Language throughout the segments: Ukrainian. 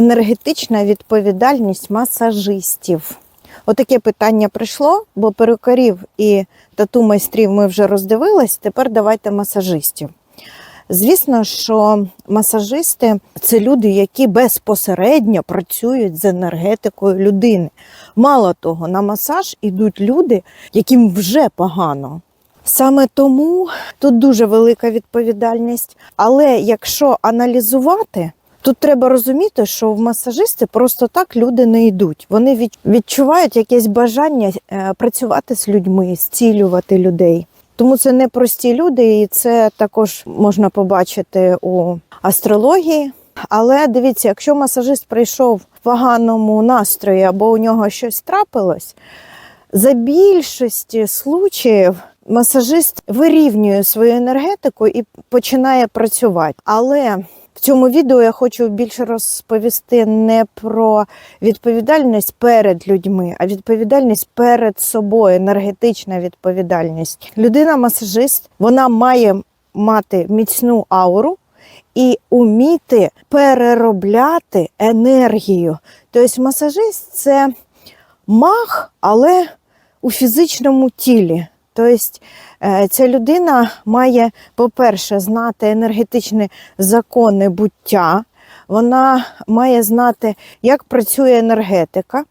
енергетична відповідальність масажистів. Отаке питання прийшло, бо перукарів і тату майстрів ми вже роздивились. Тепер давайте масажистів. Звісно, що масажисти це люди, які безпосередньо працюють з енергетикою людини. Мало того, на масаж ідуть люди, яким вже погано. Саме тому тут дуже велика відповідальність. Але якщо аналізувати, тут треба розуміти, що в масажисти просто так люди не йдуть. Вони відчувають якесь бажання е, працювати з людьми, зцілювати людей. Тому це не прості люди, і це також можна побачити у астрології. Але дивіться, якщо масажист прийшов в поганому настрої або у нього щось трапилось, за більшості случаїв масажист вирівнює свою енергетику і починає працювати. Але в цьому відео я хочу більше розповісти не про відповідальність перед людьми, а відповідальність перед собою, енергетична відповідальність. Людина-масажист вона має мати міцну ауру і уміти переробляти енергію. Тобто масажист це маг, але у фізичному тілі. Тобто е, ця людина має, по-перше, знати енергетичні закони буття, вона має знати, як працює енергетика,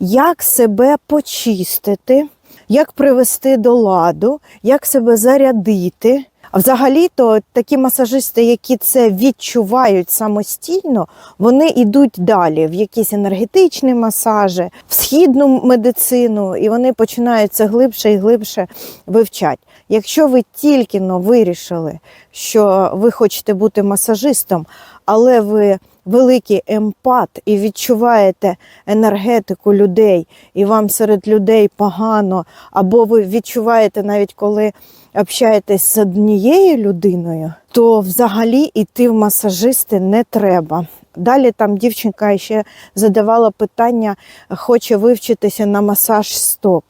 як себе почистити, як привести до ладу, як себе зарядити. А взагалі-то такі масажисти, які це відчувають самостійно, вони йдуть далі в якісь енергетичні масажі, в східну медицину, і вони починають це глибше і глибше вивчати. Якщо ви тільки но вирішили, що ви хочете бути масажистом, але ви великий емпат і відчуваєте енергетику людей, і вам серед людей погано, або ви відчуваєте навіть коли общаєтесь з однією людиною, то взагалі йти в масажисти не треба. Далі там дівчинка ще задавала питання, хоче вивчитися на масаж стоп.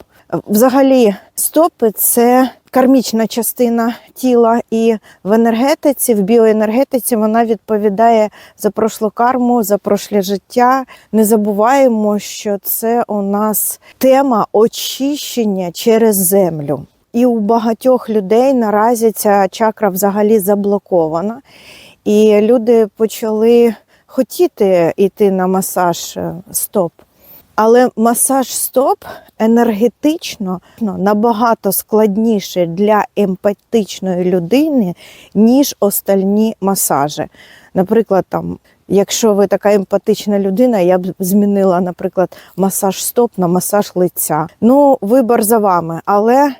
Взагалі, стопи це кармічна частина тіла, і в енергетиці, в біоенергетиці вона відповідає за прошлу карму, за прошле життя. Не забуваємо, що це у нас тема очищення через землю. І у багатьох людей наразі ця чакра взагалі заблокована. І люди почали хотіти йти на масаж е, стоп. Але масаж стоп енергетично ну, набагато складніший для емпатичної людини, ніж остальні масажі. Наприклад, там, якщо ви така емпатична людина, я б змінила, наприклад, масаж стоп на масаж лиця. Ну, вибор за вами. Але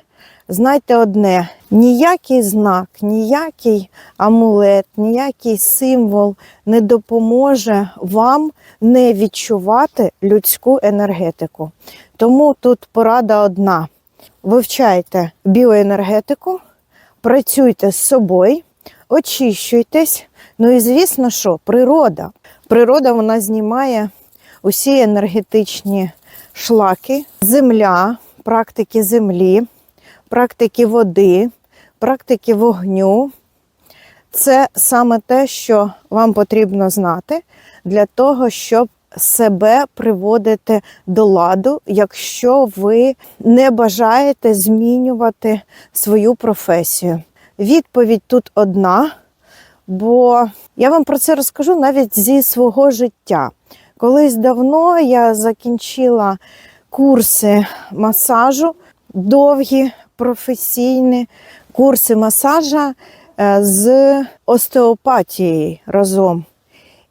знайте одне: ніякий знак, ніякий амулет, ніякий символ не допоможе вам не відчувати людську енергетику. Тому тут порада одна: вивчайте біоенергетику, працюйте з собою, очищуйтесь. Ну і звісно, що природа. Природа вона знімає усі енергетичні шлаки, земля, практики землі, практики води, практики вогню. Це саме те, що вам потрібно знати для того, щоб себе приводити до ладу, якщо ви не бажаєте змінювати свою професію. Відповідь тут одна, бо я вам про це розкажу навіть зі свого життя. Колись давно я закінчила курси масажу, довгі професійні курси масажа е, з остеопатією разом.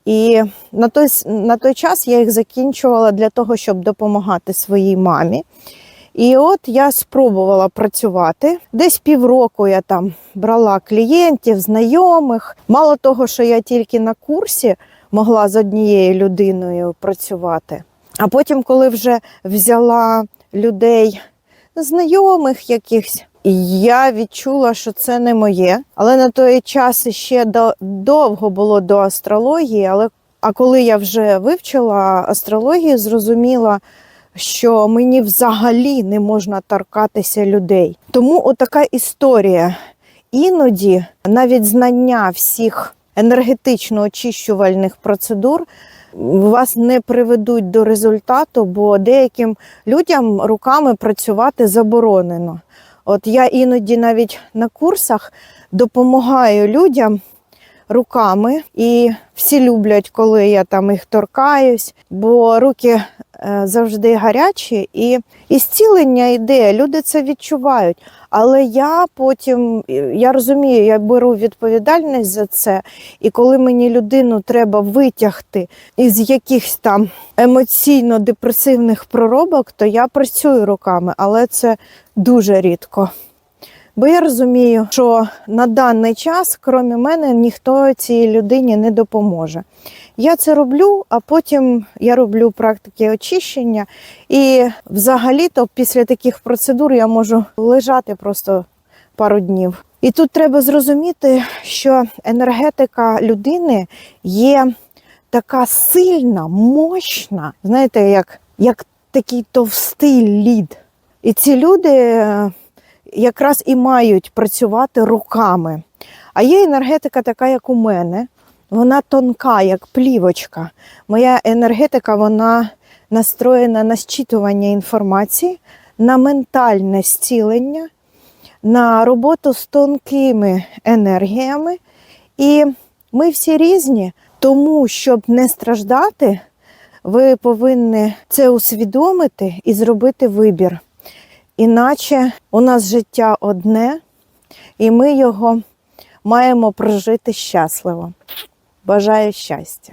І на той, на той час я їх закінчувала для того, щоб допомагати своїй мамі. І от я спробувала працювати. Десь півроку я там брала клієнтів, знайомих. Мало того, що я тільки на курсі могла з однією людиною працювати. А потім, коли вже взяла людей знайомих якихось, І я відчула, що це не моє. Але на той час ще до, довго було до астрології. Але а коли я вже вивчила астрологію, зрозуміла, що мені взагалі не можна торкатися людей. Тому отака історія. Іноді навіть знання всіх енергетично очищувальних процедур вас не приведуть до результату, бо деяким людям руками працювати заборонено. От я іноді навіть на курсах допомагаю людям руками, і всі люблять, коли я там їх торкаюсь, бо руки завжди гарячі, і, і зцілення йде, люди це відчувають. Але я потім е, я розумію, я беру відповідальність за це. І коли мені людину треба витягти із якихось там емоційно-депресивних проробок, то я працюю руками, але це дуже рідко. Бо я розумію, що на даний час, крім мене, ніхто цій людині не допоможе. Я це роблю, а потім я роблю практики очищення. І взагалі-то після таких процедур я можу лежати просто пару днів. І тут треба зрозуміти, що енергетика людини є така сильна, мощна, знаєте, як, як такий товстий лід. І ці люди якраз і мають працювати руками. А є енергетика така, як у мене. Вона тонка, як плівочка. Моя енергетика вона настроєна на зчитування інформації, на ментальне зцілення, на роботу з тонкими енергіями. І ми всі різні, тому щоб не страждати, ви повинні це усвідомити і зробити вибір. Іначе у нас життя одне, і ми його маємо прожити щасливо. Бажаю щастя!